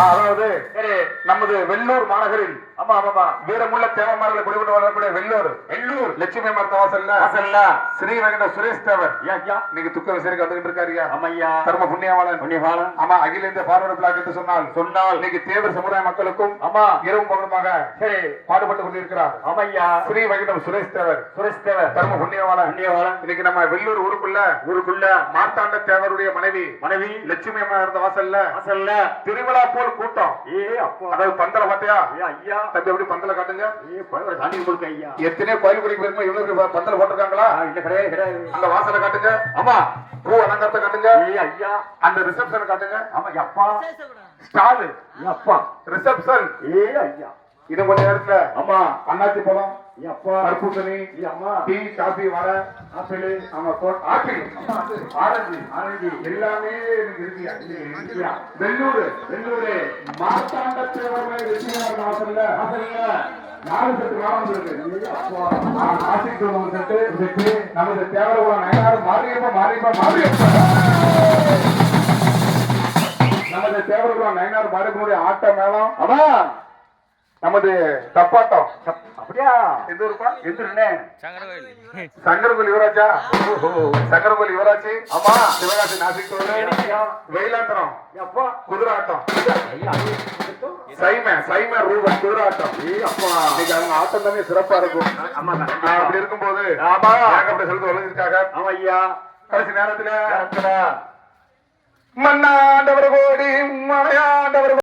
அதாவது நமது வெள்ளூர் மாநகரில் ஆமா ஆமாமா வீரமுள்ள தேவமாரில் குடிவிட்டு வரக்கூடிய வெள்ளூர். எள்ளூர் லட்சுமி மரத்த வாசல்ல வாசல்ல. ஸ்ரீ வெங்கட சுரேஷ் தேவர். இன்னைக்கு துக்க விசாரிக்க வந்துகிட்டு இருக்காருயா ஆமையா தர்ம புண்ணியவாளன். புண்ணியகாலம் ஆமா அகில இந்திய பார்வர்டு பிளாக் என்று சொன்னால் சொன்னால். இன்னைக்கு தேவர் சமுதாய மக்களுக்கும் ஆமா. இரவும் பகலுமாக சரி. பாடுபட்டு கொண்டிருக்கிறார். ஆமையா ஸ்ரீ வெங்கடம் சுரேஷ் தேவர். சுரேஷ் தேவர். தர்ம புண்ணியவாளன். புண்ணியகாலம் இன்னைக்கு நம்ம வெள்ளூர் ஊருக்குள்ள ஊருக்குள்ள. மார்த்தாண்ட தேவருடைய மனைவி மனைவி. லட்சுமி அம்மா இருந்த வாசல்ல. வாசல்ல திருவிழா போல் கூட்டம். ஏ அப்பா. அதாவது பந்தல பாத்தியா ஐயா ஐயா. தம்பி எப்படி பந்தல காட்டுங்க? ஏ கொடுக்க ஐயா. எத்தனையோ கோயில் குடிக்கு போயிருமா இவ்வளவு பந்தல போட்டிருக்காங்களா? இல்ல கிடையாது கிடையாது. அந்த வாசலை காட்டுங்க. ஆமா பூ அலங்காரத்தை காட்டுங்க. ஏ ஐயா. அந்த ரிசப்ஷன் காட்டுங்க. ஆமா அப்பா. ஸ்டாலு. அப்பா. ரிசப்ஷன் ஏ ஐயா. இது கொஞ்ச நேரத்துல ஆமா அண்ணாச்சி பழம். அம்மா டீ காபி வர ஆப்பிள் ஆமா ஆப்பிள். Orange orange. எல்லாமே எனக்கு இருக்கியா வெள்ளூர் வெள்ளூரு மார்த்தாண்ட தேவர்களை வெற்றியாளர் வாசல்ல வாசல்ல நாலு செட்டு வாரம் இருக்கு ஒரு செட்டு செட்டு. நமது தேவரகுல நயனார் மாரியப்ப மாரியப்ப மாரியப்ப. நமது தேவரகுல நயனார் மாரியப்பனுடைய ஆட்ட மேளம். ஆமா நமது தப்பாட்டம். அப்படியா? எந்த ஊருப்பா எந்திரனே சங்கரகோல் யுவராஜா? சங்கரகோல் யுவராஜ். ஆமா சிவகாசி நாசிக் வெயிலாந்திரம் அப்பா குதிராட்டம். சைம சைம ரூபன் குதிராட்டம். அப்பா. இன்னைக்கு அவங்க ஆட்டம் தானே சிறப்பா இருக்கும். ஆமா அப்படி இருக்கும்போது ஆமா. ஏகப்பட்ட செலுத்து வழங்கிருக்காங்க ஆமா ஐயா. கடைசி நேரத்துல கரெக்டா மன்னாண்டவர் கோடி மலையாண்டவர்